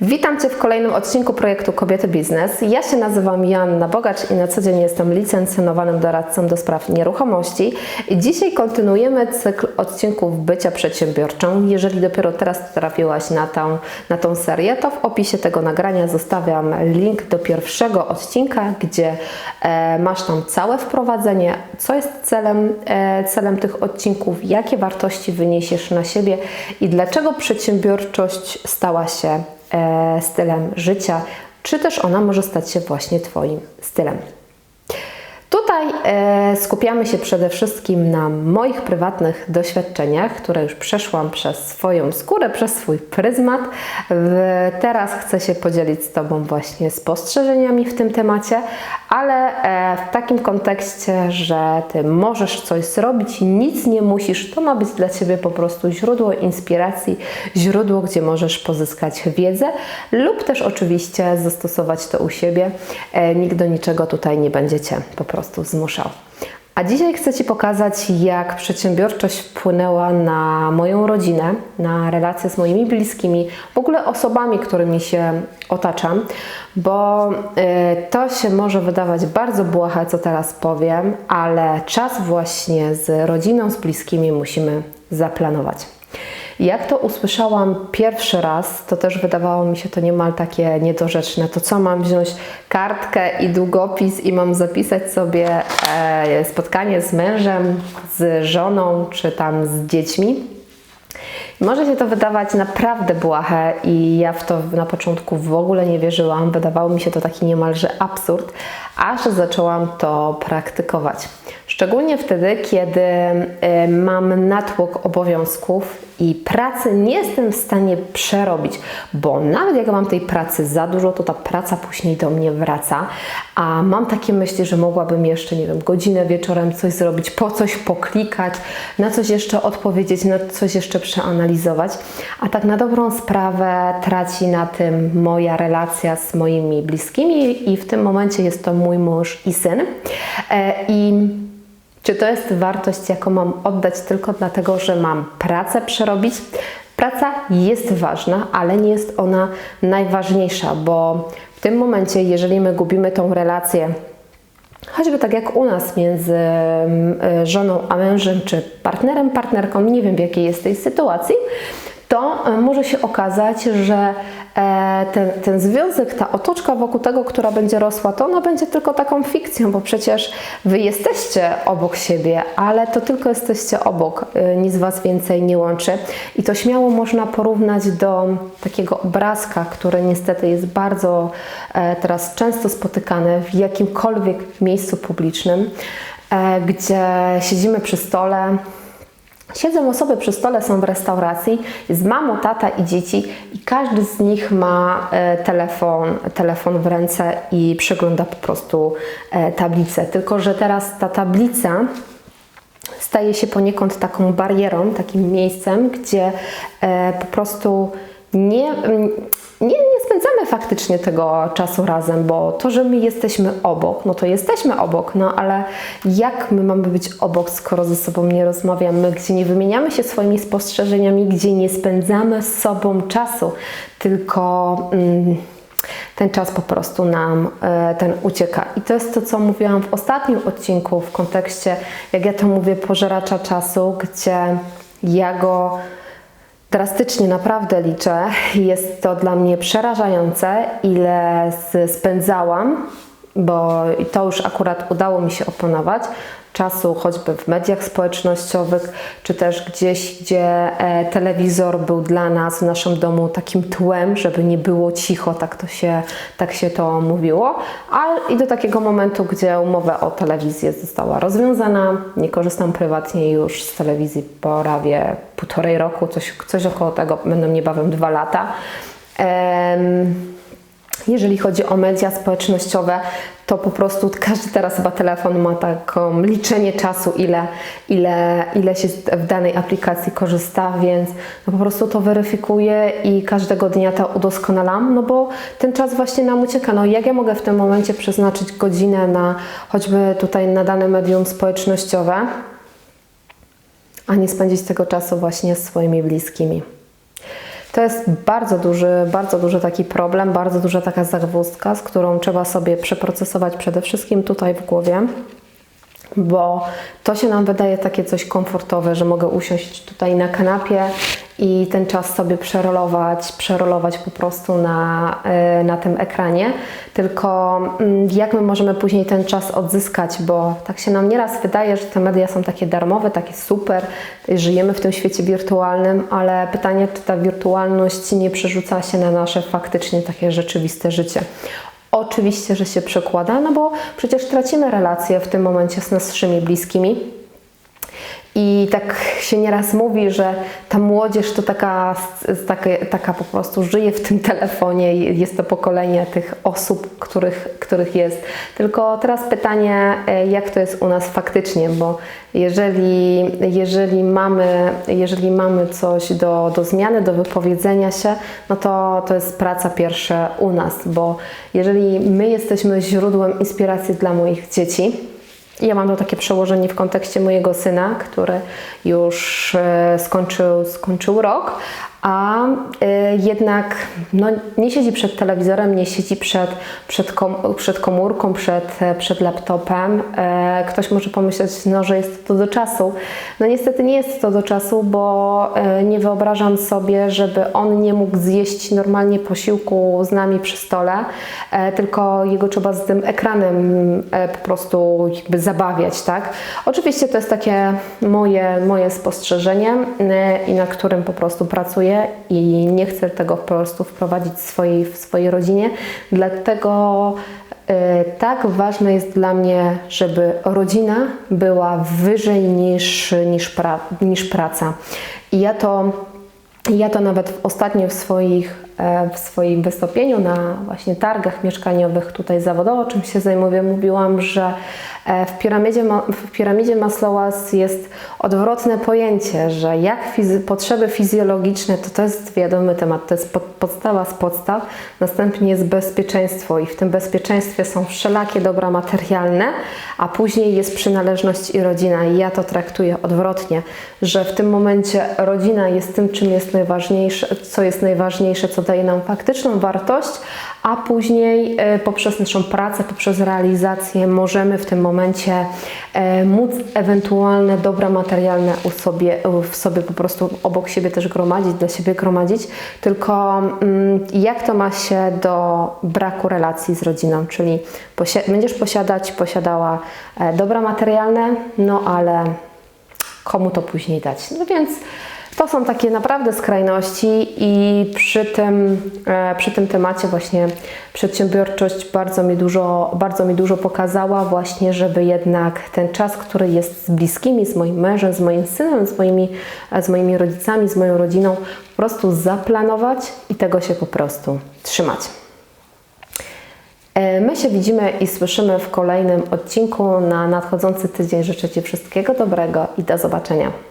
Witam Cię w kolejnym odcinku projektu Kobiety Biznes. Ja się nazywam Joanna Bogacz i na co dzień jestem licencjonowanym doradcą do spraw nieruchomości. Dzisiaj kontynuujemy cykl odcinków bycia przedsiębiorczą. Jeżeli dopiero teraz trafiłaś na tą, na tą serię, to w opisie tego nagrania zostawiam link do pierwszego odcinka, gdzie e, masz tam całe wprowadzenie, co jest celem, e, celem tych odcinków, jakie wartości wyniesiesz na siebie i dlaczego przedsiębiorczość stała się stylem życia, czy też ona może stać się właśnie Twoim stylem. Tutaj e, skupiamy się przede wszystkim na moich prywatnych doświadczeniach, które już przeszłam przez swoją skórę, przez swój pryzmat. Teraz chcę się podzielić z Tobą właśnie spostrzeżeniami w tym temacie, ale e, w takim kontekście, że Ty możesz coś zrobić nic nie musisz. To ma być dla Ciebie po prostu źródło inspiracji, źródło, gdzie możesz pozyskać wiedzę lub też oczywiście zastosować to u siebie. E, nikt do niczego tutaj nie będzie Cię po prostu zmuszał. A dzisiaj chcę Ci pokazać, jak przedsiębiorczość wpłynęła na moją rodzinę, na relacje z moimi bliskimi, w ogóle osobami, którymi się otaczam, bo y, to się może wydawać bardzo błahe, co teraz powiem, ale czas właśnie z rodziną, z bliskimi musimy zaplanować. Jak to usłyszałam pierwszy raz, to też wydawało mi się to niemal takie niedorzeczne. To co, mam wziąć kartkę i długopis i mam zapisać sobie e, spotkanie z mężem, z żoną czy tam z dziećmi? Może się to wydawać naprawdę błahe i ja w to na początku w ogóle nie wierzyłam. Wydawało mi się to taki niemalże absurd, aż zaczęłam to praktykować. Szczególnie wtedy, kiedy y, mam natłok obowiązków i pracy nie jestem w stanie przerobić, bo nawet jak mam tej pracy za dużo, to ta praca później do mnie wraca, a mam takie myśli, że mogłabym jeszcze, nie wiem, godzinę wieczorem coś zrobić, po coś poklikać, na coś jeszcze odpowiedzieć, na coś jeszcze przeanalizować, a tak na dobrą sprawę traci na tym moja relacja z moimi bliskimi i w tym momencie jest to mój mąż i syn. E, I czy to jest wartość, jaką mam oddać tylko dlatego, że mam pracę przerobić? Praca jest ważna, ale nie jest ona najważniejsza, bo w tym momencie, jeżeli my gubimy tą relację, choćby tak jak u nas między żoną a mężem, czy partnerem, partnerką, nie wiem w jakiej jest tej sytuacji, to może się okazać, że ten, ten związek, ta otoczka wokół tego, która będzie rosła, to ona będzie tylko taką fikcją, bo przecież Wy jesteście obok siebie, ale to tylko jesteście obok, nic Was więcej nie łączy. I to śmiało można porównać do takiego obrazka, który niestety jest bardzo teraz często spotykany w jakimkolwiek miejscu publicznym, gdzie siedzimy przy stole, Siedzą osoby przy stole, są w restauracji, jest mamo, tata i dzieci i każdy z nich ma e, telefon, telefon w ręce i przegląda po prostu e, tablicę. Tylko, że teraz ta tablica staje się poniekąd taką barierą, takim miejscem, gdzie e, po prostu nie, nie spędzamy faktycznie tego czasu razem, bo to, że my jesteśmy obok, no to jesteśmy obok, no ale jak my mamy być obok, skoro ze sobą nie rozmawiamy, gdzie nie wymieniamy się swoimi spostrzeżeniami, gdzie nie spędzamy z sobą czasu, tylko mm, ten czas po prostu nam e, ten ucieka. I to jest to, co mówiłam w ostatnim odcinku w kontekście, jak ja to mówię, pożeracza czasu, gdzie ja go drastycznie naprawdę liczę. Jest to dla mnie przerażające, ile spędzałam, bo to już akurat udało mi się opanować czasu, choćby w mediach społecznościowych, czy też gdzieś, gdzie e, telewizor był dla nas w naszym domu takim tłem, żeby nie było cicho, tak to się, tak się to mówiło, a i do takiego momentu, gdzie umowa o telewizję została rozwiązana, nie korzystam prywatnie już z telewizji po prawie półtorej roku, coś, coś około tego, będą niebawem dwa lata. Jeżeli chodzi o media społecznościowe, to po prostu każdy teraz chyba telefon ma taką liczenie czasu, ile, ile, ile się w danej aplikacji korzysta, więc no po prostu to weryfikuję i każdego dnia to udoskonalam, no bo ten czas właśnie nam ucieka. No jak ja mogę w tym momencie przeznaczyć godzinę na choćby tutaj na dane medium społecznościowe, a nie spędzić tego czasu właśnie z swoimi bliskimi. To jest bardzo duży, bardzo duży taki problem, bardzo duża taka zagwozdka, z którą trzeba sobie przeprocesować przede wszystkim tutaj w głowie bo to się nam wydaje takie coś komfortowe, że mogę usiąść tutaj na kanapie i ten czas sobie przerolować, przerolować po prostu na, y, na tym ekranie. Tylko mm, jak my możemy później ten czas odzyskać, bo tak się nam nieraz wydaje, że te media są takie darmowe, takie super, żyjemy w tym świecie wirtualnym, ale pytanie, czy ta wirtualność nie przerzuca się na nasze faktycznie takie rzeczywiste życie. Oczywiście, że się przekłada, no bo przecież tracimy relacje w tym momencie z naszymi bliskimi. I tak się nieraz mówi, że ta młodzież to taka, taka, taka po prostu żyje w tym telefonie jest to pokolenie tych osób, których, których jest. Tylko teraz pytanie, e, jak to jest u nas faktycznie, bo jeżeli, jeżeli, mamy, jeżeli mamy coś do, do zmiany, do wypowiedzenia się, no to to jest praca pierwsza u nas, bo jeżeli my jesteśmy źródłem inspiracji dla moich dzieci, ja mam to takie przełożenie w kontekście mojego syna, który już e, skończył, skończył rok, a y, jednak no, nie siedzi przed telewizorem, nie siedzi przed, przed, kom, przed komórką, przed, przed laptopem. E, ktoś może pomyśleć, no, że jest to do czasu. No niestety nie jest to do czasu, bo e, nie wyobrażam sobie, żeby on nie mógł zjeść normalnie posiłku z nami przy stole, e, tylko jego trzeba z tym ekranem po prostu jakby zabawiać, tak? Oczywiście to jest takie moje, moje spostrzeżenie i na którym po prostu pracuję i nie chcę tego po prostu wprowadzić w swojej, w swojej rodzinie. Dlatego e, tak ważne jest dla mnie, żeby rodzina była wyżej niż, niż, pra, niż praca. I ja to, ja to nawet ostatnio w swoich e, w swoim wystąpieniu na właśnie targach mieszkaniowych tutaj zawodowo, czym się zajmuję, mówiłam, że w piramidzie, w piramidzie Maslowa jest odwrotne pojęcie, że jak fizy potrzeby fizjologiczne, to to jest wiadomy temat, to jest pod, podstawa z podstaw, następnie jest bezpieczeństwo i w tym bezpieczeństwie są wszelakie dobra materialne, a później jest przynależność i rodzina. I ja to traktuję odwrotnie, że w tym momencie rodzina jest tym, czym jest najważniejsze, co jest najważniejsze, co daje nam faktyczną wartość, a później e, poprzez naszą pracę, poprzez realizację możemy w tym momencie e, móc ewentualne dobra materialne u sobie, w sobie po prostu obok siebie też gromadzić, dla siebie gromadzić, tylko mm, jak to ma się do braku relacji z rodziną, czyli będziesz posiadać, posiadała e, dobra materialne, no ale komu to później dać? No więc to są takie naprawdę skrajności i przy tym, e, przy tym temacie właśnie przedsiębiorczość bardzo mi, dużo, bardzo mi dużo pokazała właśnie, żeby jednak ten czas, który jest z bliskimi, z moim mężem, z moim synem, z moimi, e, z moimi rodzicami, z moją rodziną, po prostu zaplanować i tego się po prostu trzymać. E, my się widzimy i słyszymy w kolejnym odcinku na nadchodzący tydzień. Życzę Ci wszystkiego dobrego i do zobaczenia.